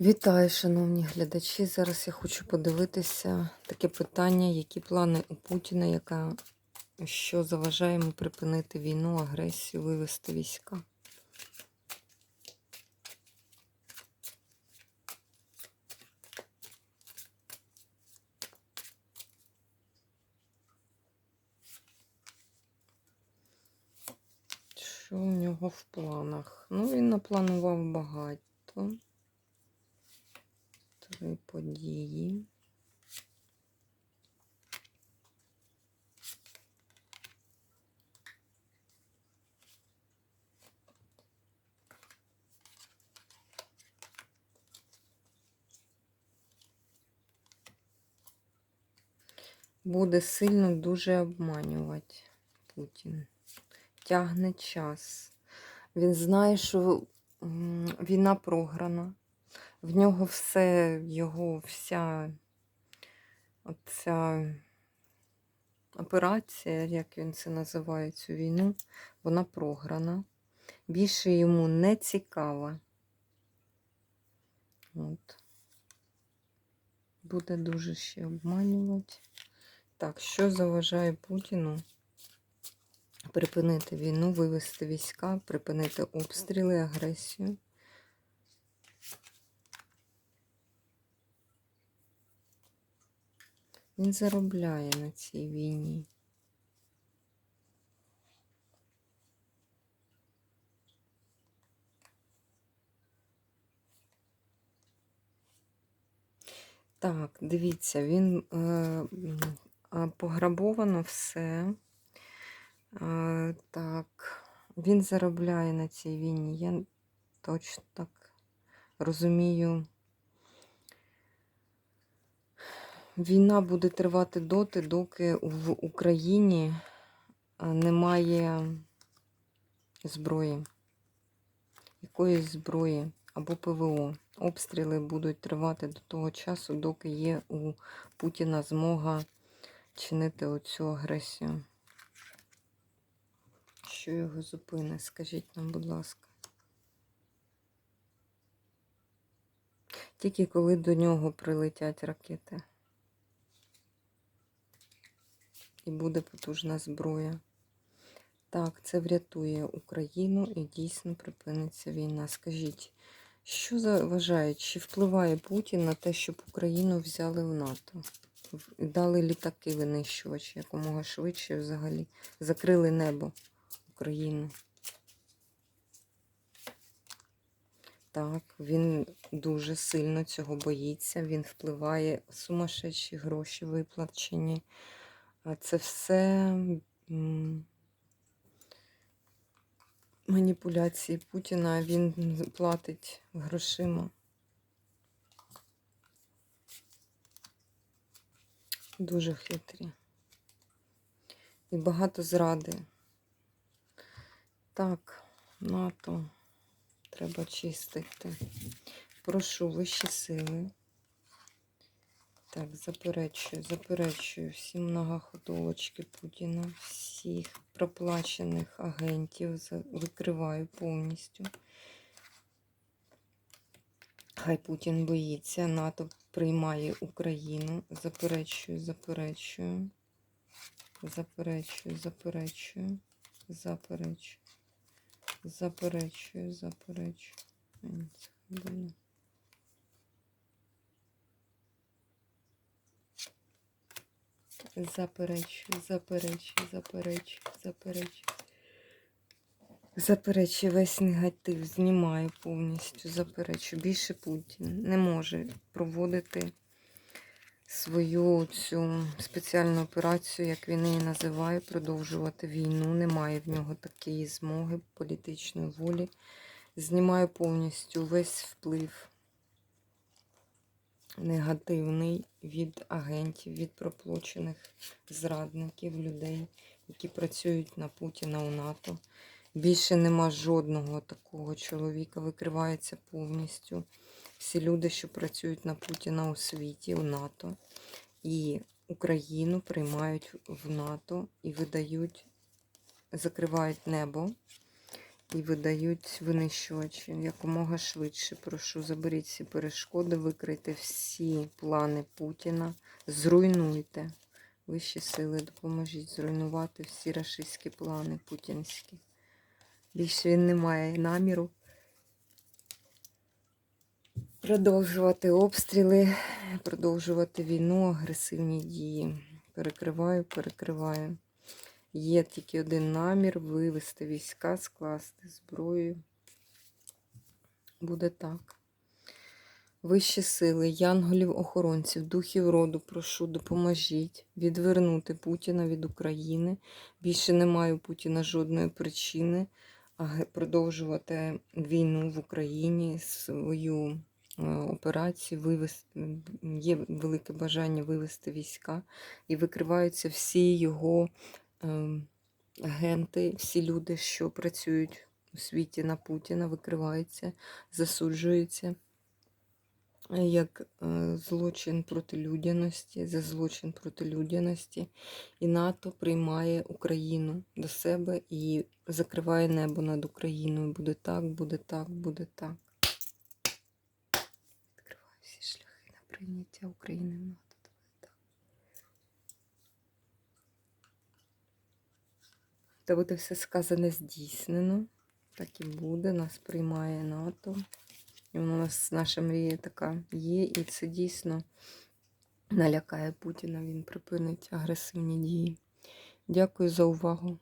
Вітаю, шановні глядачі. Зараз я хочу подивитися таке питання, які плани у Путіна, яка, що заважає йому припинити війну, агресію, вивести війська. Що у нього в планах? Ну, він напланував багато. Три події. Буде сильно дуже обманювати Путін. Тягне час. Він знає, що війна програна. В нього все, його вся оця операція, як він це називає, цю війну, вона програна. Більше йому не цікава. От. Буде дуже ще обманювати. Так, що заважає Путіну припинити війну, вивести війська, припинити обстріли, агресію? Він заробляє на цій війні. Так, дивіться, він е, пограбовано все. Е, так, він заробляє на цій війні. Я точно так розумію. Війна буде тривати доти, доки в Україні е, немає зброї, якоїсь зброї або ПВО. Обстріли будуть тривати до того часу, доки є у Путіна змога чинити оцю агресію. Що його зупинить? Скажіть нам, будь ласка. Тільки коли до нього прилетять ракети. І буде потужна зброя. Так, це врятує Україну і дійсно припиниться війна. Скажіть, що заважає, чи впливає Путін на те, щоб Україну взяли в НАТО? Дали літаки винищувачі якомога швидше взагалі. Закрили небо України. Так, він дуже сильно цього боїться. Він впливає сумасшедші гроші виплачені. А це все маніпуляції Путіна. Він платить грошима. Дуже хитрі. І багато зради. Так, НАТО треба чистити. Прошу вищі сили. Так, заперечую, заперечую всі многоходовочки Путіна, всіх проплачених агентів викриваю повністю. Хай Путін боїться, НАТО приймає Україну. Заперечую, заперечую. Заперечую, заперечую, заперечую. Заперечую, заперечую. Заперечую, заперечую, заперечую, заперечую. Заперечую весь негатив, знімаю повністю, заперечую. Більше Путін не може проводити свою цю спеціальну операцію, як він її називає, продовжувати війну. Немає в нього такої змоги, політичної волі. Знімаю повністю весь вплив негативний від агентів, від проплачених зрадників, людей, які працюють на Путіна у НАТО. Більше нема жодного такого чоловіка, викривається повністю. Всі люди, що працюють на Путіна у світі, у НАТО, і Україну приймають в НАТО і видають, закривають небо і видають винищувачі якомога швидше. Прошу, заберіть всі перешкоди, викрийте всі плани Путіна, зруйнуйте. Вищі сили, допоможіть зруйнувати всі рашистські плани путінські. Більше він не має наміру продовжувати обстріли, продовжувати війну, агресивні дії. Перекриваю, перекриваю. Є тільки один намір вивести війська, скласти зброю. Буде так. Вищі сили, янголів, охоронців, духів роду, прошу, допоможіть відвернути Путіна від України. Більше немає у Путіна жодної причини продовжувати війну в Україні, свою е, операцію, вивести, є велике бажання вивести війська і викриваються всі його агенти, всі люди, що працюють у світі на Путіна, викриваються, засуджуються е, як е, злочин проти людяності, за злочин проти людяності. І НАТО приймає Україну до себе і закриває небо над Україною. Буде так, буде так, буде так. Відкриваю всі шляхи на прийняття України в НАТО. Буде так. Та буде все сказане здійснено. Так і буде. Нас приймає НАТО. І у нас наша мрія така є, і це дійсно налякає Путіна. Він припинить агресивні дії. Дякую за увагу.